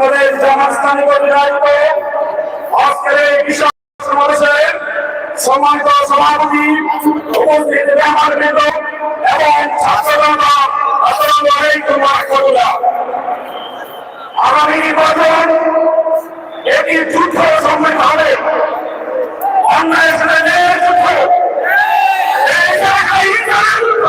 বাংলাদেশ জামাস্তানি দায়িত্ব আজকের এই বিশাল সমাবেশের সম্মানিত সভাপতি উপস্থিত আমার বৃন্দ এবং ছাত্ররা আসসালামু আলাইকুম রাহমাতুল্লাহ আগামী নির্বাচন এটি যুদ্ধ সম্মিলিত হবে অন্যায় শ্রেণির যুদ্ধ, এই জায়গায় যুদ্ধ।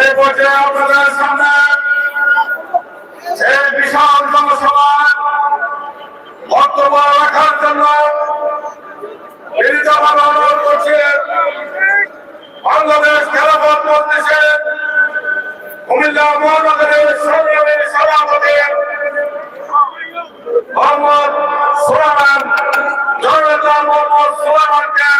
এই পর্যায়ে আপনাদের সামনে এই বিশাল জনসভায় বক্তব্য রাখার জন্য বিনীতভাবে অনুরোধ করছি বাংলাদেশ খেলাফত মজলিসে কুমিল্লা মহানগরের সংগ্রামী সভাপতি মোহাম্মদ সোলামান জননেতা মোহাম্মদ সোলামানকে তার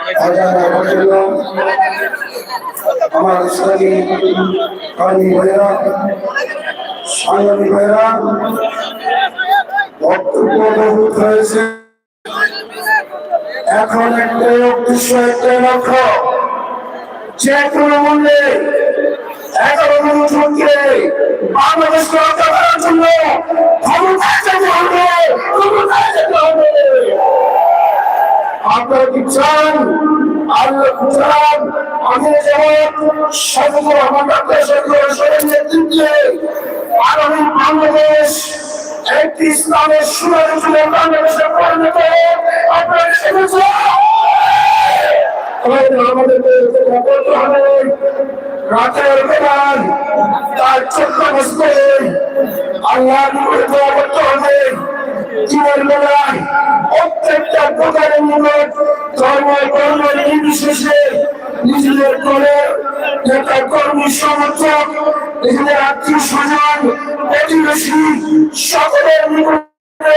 আমার ইসলামী কর্মী ভাইয়েরা সংগ্রামী ভাইয়েরা বক্তব্য হয়েছে এখন একটাই উদ্দেশ্য একটাই লক্ষ্য যে কোনো মূল্যে এগারো গণতন্ত্রে বাংলাদেশকে রক্ষা করার জন্য ক্ষমতায় যেতে হবে ক্ষমতায় যেতে হবে আপনারা কি চান? আল্লাহ চান? আমি যেমন সতর্ক আমার দেশের নেতৃত্বে আগামী বাংলাদেশ একটি ইসলামের সুরাজুলের বাংলাদেশে পরিণত আপনারা হবে। রাতের বেলায় তার চোখ বসতে আল্লাহ করে করতে হবে। দিনের বেলায় প্রত্যেকটা প্রকারের মূলক ধর্ম, কর্ম, নির্বিশেষে নিজেদের করে নেতা কর্মী, সমর্থক, নিজেদের আত্মীয় স্বজন, প্রতিবেশী সকলের নিকটে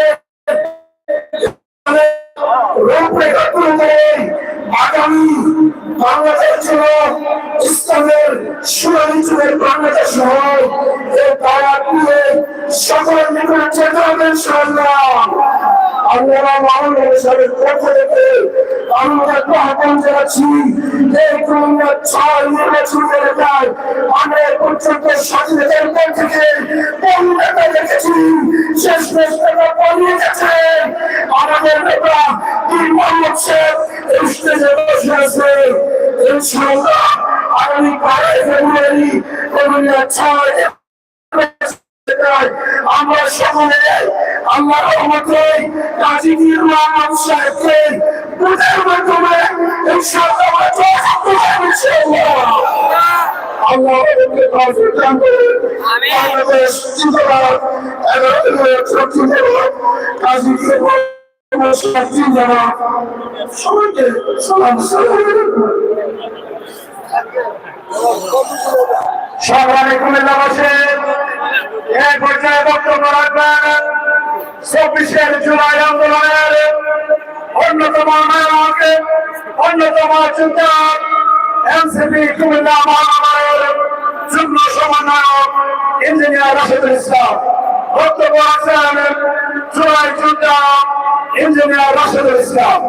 রূপরেখা তুলে আগামী বাংলাদেশ ছিল ইসলামের সুরঞ্জনের বাংলাদেশ হয় এই দাওয়াত নিয়ে সকলের নিকটে যেতে হবে ইনশাআল্লাহ। আমরা মাহমুদ সাহেবের পক্ষ থেকে আমরা তো আহ্বান জানাচ্ছি, এই করোনা ছয় নির্বাচন এলাকায় আমরা পর্যন্ত স্বাধীনতার পর থেকে কোন নেতা দেখেছি? আমাদের ইনশাআল্লাহ আগামী বারোই ফেব্রুয়ারি করোনা ছয় আমরা সকলে আল্লাহ রহমতে কাজী পীর মোহাম্মদ সাহেবকে বুঝের মাধ্যমে ইনশাআল্লাহ আল্লাহ আমাদেরকে তৌফিক দান করুন বাংলাদেশ জিন্দাবাদ শক্তি জিন্দাবাদ কাজী পীর başlattığım zaman sorun değil, sorumlusu öğrenir mi? Selamünaleyküm Allah'a এই পর্যায়ে বক্তব্য রাখবেন চব্বিশের জুলাই আন্দোলনের অন্যতম নায়ক অন্যতম চিন্তা এনসিপি কুমিল্লা মহানগরের যুগ্ম সমন্বয়ক ইঞ্জিনিয়ার রাশিদুল ইসলাম বক্তব্য রাখছেন ইসলাম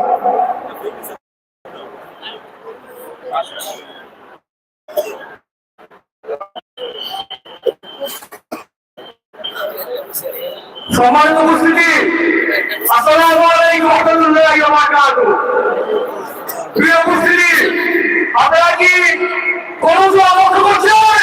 সমাজ উপস্থিতি, আসসালামু আলাইকুম রাহমাতুল্লাহি ওয়া বারাকাতুহু। প্রিয় উপস্থিতি, আপনারা কি কোনো অবশ্য করছেন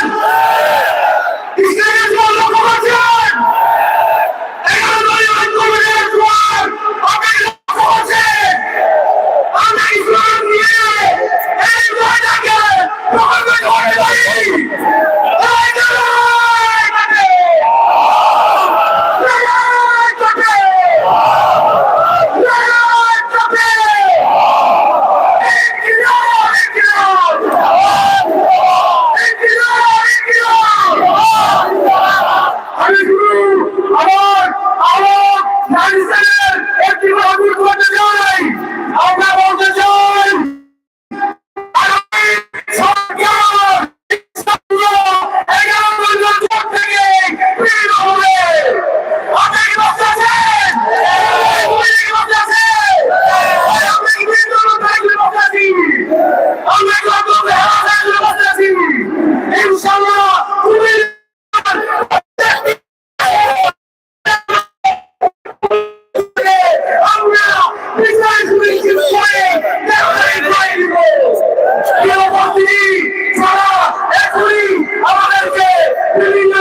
Hallelujah.